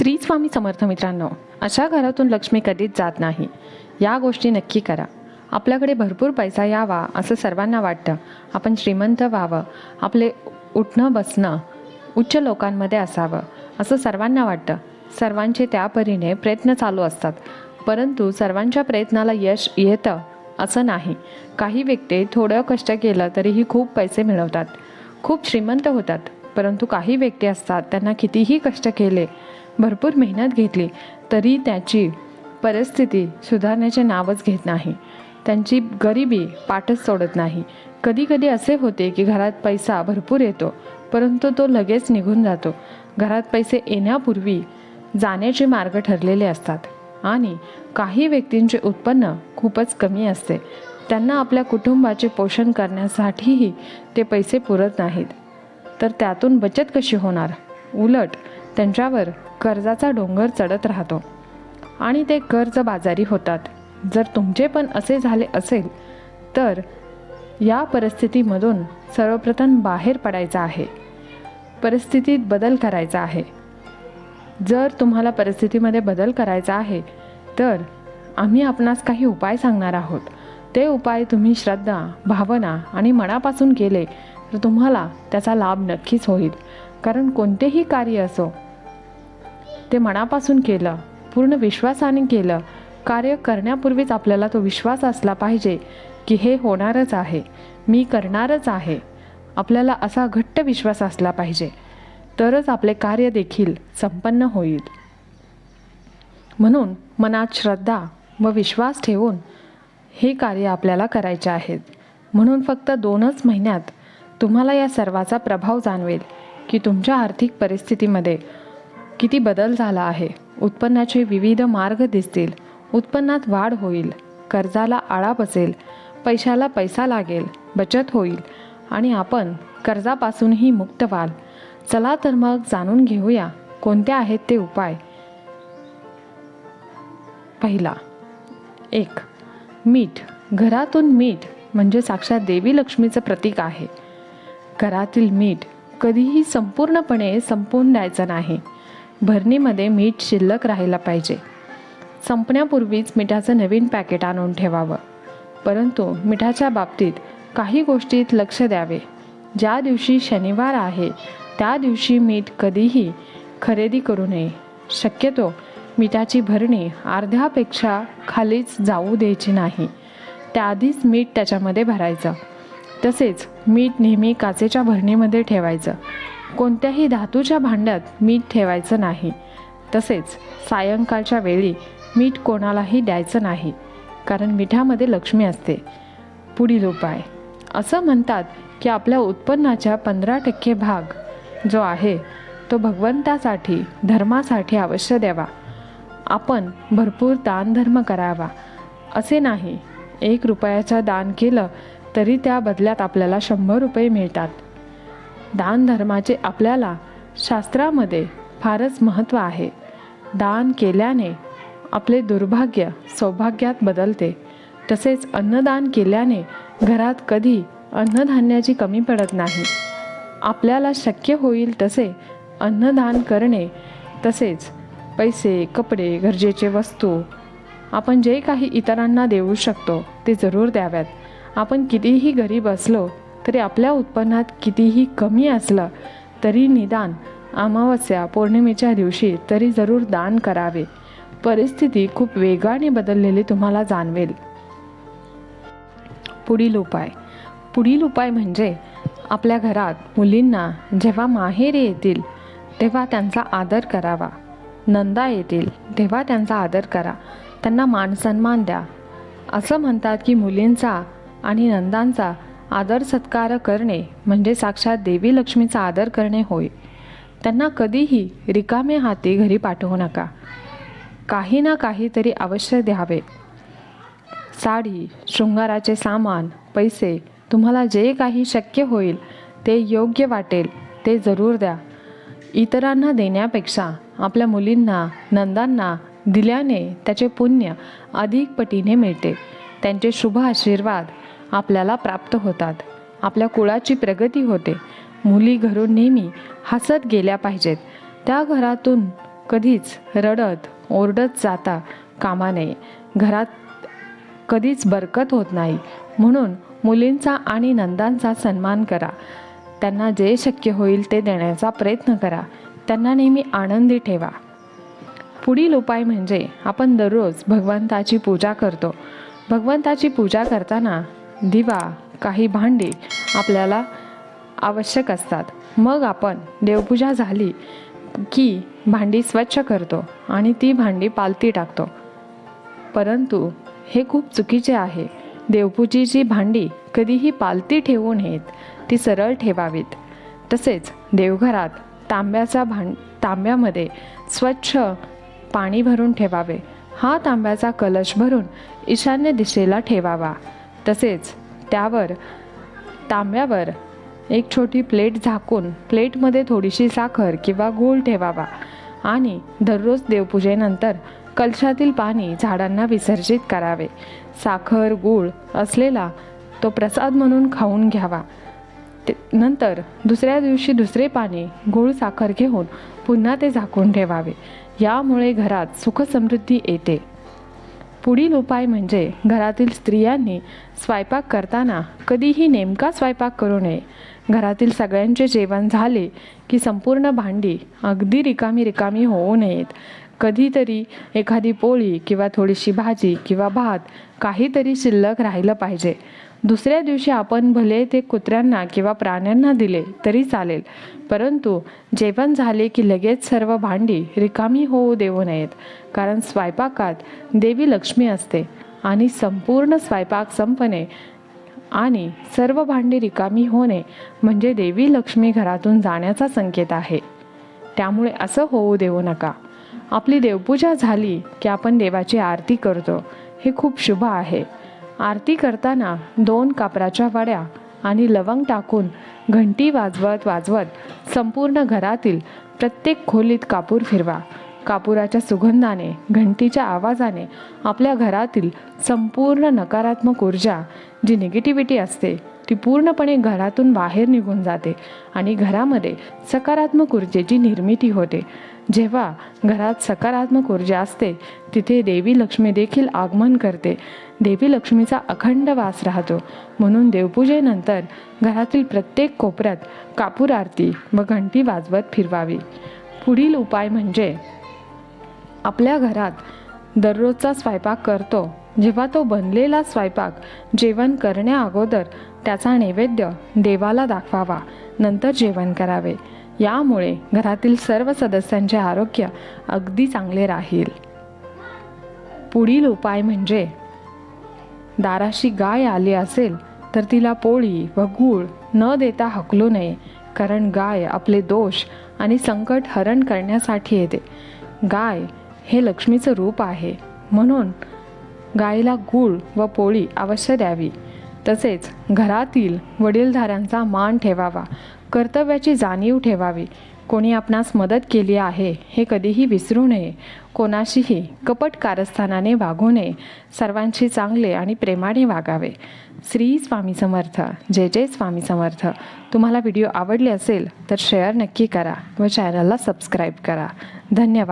श्री स्वामी समर्थ मित्रांनो अशा घरातून लक्ष्मी कधीच जात नाही. या गोष्टी नक्की करा. आपल्याकडे भरपूर पैसा यावा असं सर्वांना वाटतं. आपण श्रीमंत व्हावं. आपले उठणं बसणं उच्च लोकांमध्ये असावं असं सर्वांना वाटतं. सर्वांचे त्या परीने प्रयत्न चालू असतात. परंतु सर्वांच्या प्रयत्नाला यश येतं असं नाही. काही व्यक्ती थोडं कष्ट केलं तरीही खूप पैसे मिळवतात. खूप श्रीमंत होतात. परंतु काही व्यक्ती असतात त्यांना कितीही कष्ट केले भरपूर मेहनत घेतली तरी त्याची परिस्थिती सुधारण्याचे नावच घेत नाही. त्यांची गरिबी पाठच सोडत नाही. कधी कधी असे होते की घरात पैसा भरपूर येतो परंतु तो लगेच निघून जातो. घरात पैसे येण्यापूर्वी जाण्याचे मार्ग ठरलेले असतात आणि काही व्यक्तींचे उत्पन्न खूपच कमी असते. त्यांना आपल्या कुटुंबाचे पोषण करण्यासाठीही ते पैसे पुरत नाहीत. तर त्यातून बचत कशी होणार? उलट त्यांच्यावर कर्जाचा डोंगर चढत राहतो. आणि ते कर्जबाजारी होतात. जर तुमचे पण असे झाले असेल तर या परिस्थितीमधून सर्वप्रथम बाहेर पडायचं आहे. परिस्थितीत बदल करायचा आहे. जर तुम्हाला परिस्थितीमध्ये बदल करायचा आहे तर आम्ही आपणास काही उपाय सांगणार आहोत. ते उपाय तुम्ही श्रद्धा भावना आणि मनापासून केले तर तुम्हाला त्याचा लाभ नक्कीच होईल. कारण कोणतेही कार्य असो ते मनापासून केलं पूर्ण विश्वासाने केलं. कार्य करण्यापूर्वीच आपल्याला तो विश्वास असला पाहिजे की हे होणारच आहे मी करणारच आहे. आपल्याला असा घट्ट विश्वास असला पाहिजे तरच आपले कार्य देखील संपन्न होईल. म्हणून मनात श्रद्धा व विश्वास ठेवून हे कार्य आपल्याला करायचे आहेत. म्हणून फक्त दोनच महिन्यात तुम्हाला या सर्वाचा प्रभाव जाणवेल की तुमच्या आर्थिक परिस्थितीमध्ये किती बदल झाला आहे. उत्पन्नाचे विविध मार्ग दिसतील. उत्पन्नात वाढ होईल. कर्जाला आळा बसेल. पैशाला पैसा लागेल. बचत होईल. आणि आपण कर्जापासूनही मुक्त व्हाल. चला तर मग जाणून घेऊया कोणते आहेत ते उपाय. पहिला. एक. मीठ. घरातून मीठ म्हणजे साक्षात देवी लक्ष्मीचं प्रतीक आहे. घरातील मीठ कधीही संपूर्णपणे संपवून द्यायचं नाही. भरणीमध्ये मीठ शिल्लक राहायला पाहिजे. संपण्यापूर्वीच मिठाचं नवीन पॅकेट आणून ठेवावं. परंतु मिठाच्या बाबतीत काही गोष्टीत लक्ष द्यावे. ज्या दिवशी शनिवार आहे त्या दिवशी मीठ कधीही खरेदी करू नये. शक्यतो मिठाची भरणी अर्ध्यापेक्षा खालीच जाऊ द्यायची नाही. त्याआधीच मीठ त्याच्यामध्ये भरायचं. तसेच मीठ नेहमी काचेच्या भरणीमध्ये ठेवायचं. कोणत्याही धातूच्या भांड्यात मीठ ठेवायचं नाही. तसेच सायंकाळच्या वेळी मीठ कोणालाही द्यायचं नाही कारण मिठामध्ये लक्ष्मी असते. पुढील उपाय. असं म्हणतात की आपल्या उत्पन्नाच्या पंधरा टक्के भाग जो आहे तो भगवंतासाठी धर्मासाठी अवश्य द्यावा. आपण भरपूर दानधर्म करावा. असे नाही एक रुपयाचं दान केलं तरी त्या बदल्यात आपल्याला शंभर रुपये मिळतात. दान धर्माचे आपल्याला शास्त्रामध्ये फारच महत्त्व आहे. दान केल्याने आपले दुर्भाग्य सौभाग्यात बदलते. तसेच अन्नदान केल्याने घरात कधी अन्नधान्याची कमी पडत नाही. आपल्याला शक्य होईल तसे अन्नदान करणे तसेच पैसे कपडे गरजेचे वस्तू आपण जे काही इतरांना देऊ शकतो ते जरूर द्याव्यात. आपण कितीही गरीब असलो तरी आपल्या उत्पन्नात कितीही कमी असलं तरी निदान अमावस्या पौर्णिमेच्या दिवशी तरी जरूर दान करावे. परिस्थिती खूप वेगाने बदललेली तुम्हाला जाणवेल. पुढील उपाय. पुढील उपाय म्हणजे आपल्या घरात मुलींना जेव्हा माहेरी येतील तेव्हा त्यांचा आदर करावा. नंदा येतील तेव्हा त्यांचा आदर करा. त्यांना मान सन्मान द्या. असं म्हणतात की मुलींचा आणि नंदांचा आदर सत्कार करणे म्हणजे साक्षात देवी लक्ष्मीचा आदर करणे होय. त्यांना कधीही रिकामे हाती घरी पाठवू नका. काही ना काहीतरी अवश्य द्यावे. साडी शृंगाराचे सामान पैसे तुम्हाला जे काही शक्य होईल ते योग्य वाटेल ते जरूर द्या. इतरांना देण्यापेक्षा आपल्या मुलींना नंदांना दिल्याने त्याचे पुण्य अधिक पटीने मिळते. त्यांचे शुभ आशीर्वाद आपल्याला प्राप्त होतात. आपल्या कुळाची प्रगती होते. मुली घरून नेहमी हसत गेल्या पाहिजेत. त्या घरातून कधीच रडत ओरडत जाता कामा नये. घरात कधीच बरकत होत नाही. म्हणून मुलींचा आणि नंदांचा सन्मान करा. त्यांना जे शक्य होईल ते देण्याचा प्रयत्न करा. त्यांना नेहमी आनंदी ठेवा. पुढील उपाय म्हणजे आपण दररोज भगवंताची पूजा करतो. भगवंताची पूजा करताना दिवा काही भांडी आपल्याला आवश्यक असतात. मग आपण देवपूजा झाली की भांडी स्वच्छ करतो आणि ती भांडी पालती टाकतो. परंतु हे खूप चुकीचे आहे. देवपूजेची भांडी कधीही पालती ठेवू नयेत ती सरळ ठेवावीत. तसेच देवघरात तांब्याचा भां तांब्यामध्ये स्वच्छ पाणी भरून ठेवावे. हा तांब्याचा कलश भरून ईशान्य दिशेला ठेवावा. तसेच त्यावर तांब्यावर एक छोटी प्लेट झाकून प्लेटमध्ये थोडीशी साखर किंवा गूळ ठेवावा आणि दररोज देवपूजेनंतर कलशातील पाणी झाडांना विसर्जित करावे. साखर गूळ असलेला तो प्रसाद म्हणून खाऊन घ्यावा. ते नंतर दुसऱ्या दिवशी दुसरे पाणी गूळ साखर घेऊन पुन्हा ते झाकून ठेवावे. यामुळे घरात सुखसमृद्धी येते. पुढील उपाय म्हणजे घरातील स्त्रियांनी स्वयंपाक करताना कधीही नेमका स्वयंपाक करू नये. घरातील सगळ्यांचे जेवण झाले की संपूर्ण भांडी अगदी रिकामी रिकामी होऊ नयेत. कधीतरी एखादी पोळी किंवा थोडीशी भाजी किंवा भात काहीतरी शिल्लक राहिलं पाहिजे. दुसऱ्या दिवशी आपण भले ते कुत्र्यांना किंवा प्राण्यांना दिले तरी चालेल. परंतु जेवण झाले की लगेच सर्व भांडी रिकामी होऊ देऊ नयेत. कारण स्वयंपाकात देवी लक्ष्मी असते आणि संपूर्ण स्वयंपाक संपणे आणि सर्व भांडी रिकामी होणे म्हणजे देवी लक्ष्मी घरातून जाण्याचा संकेत आहे. त्यामुळे असं होऊ देऊ नका. आपली देवपूजा झाली की आपण देवाची आरती करतो. हे खूप शुभ आहे. आरती करताना दोन कापराच्या वड्या आणि लवंग टाकून घंटी वाजवत वाजवत संपूर्ण घरातील प्रत्येक खोलीत कापूर फिरवा. कापुराच्या सुगंधाने घंटीच्या आवाजाने आपल्या घरातील संपूर्ण नकारात्मक ऊर्जा जी निगेटिव्हिटी असते ती पूर्णपणे घरातून बाहेर निघून जाते आणि घरामध्ये सकारात्मक ऊर्जेची निर्मिती होते. जेव्हा घरात सकारात्मक ऊर्जा असते तिथे देवी लक्ष्मी देखील आगमन करते. देवी लक्ष्मीचा अखंड वास राहतो. म्हणून देवपूजेनंतर घरातील प्रत्येक कोपऱ्यात कापूर आरती व घंटी वाजवत फिरवावी. पुढील उपाय म्हणजे आपल्या घरात दररोजचा स्वयंपाक करतो. जेव्हा तो बनलेला स्वयंपाक जेवण करण्या अगोदर त्याचा नैवेद्य देवाला दाखवावा नंतर जेवण करावे. यामुळे घरातील सर्व सदस्यांचे आरोग्य अगदी चांगले राहील. पुढील उपाय म्हणजे दाराशी गाय आली असेल तर तिला पोळी व गूळ न देता हकलू नये कारण गाय आपले दोष आणि संकट हरण करण्यासाठी येते. गाय हे लक्ष्मीचं रूप आहे म्हणून गायीला गूळ व पोळी अवश्य द्यावी. तसेच घरातील वडीलधाऱ्यांचा मान ठेवावा कर्तव्याची जाणीव ठेवावी. कोणी आपणास मदत केली आहे हे कधीही विसरू नये. कोणाशीही कपट कारस्थानाने वागू नये. सर्वांशी चांगले आणि प्रेमाने वागावे. श्री स्वामी समर्थ. जय जय स्वामी समर्थ. तुम्हाला व्हिडिओ आवडले असेल तर शेअर नक्की करा व चॅनलला सबस्क्राईब करा. धन्यवाद.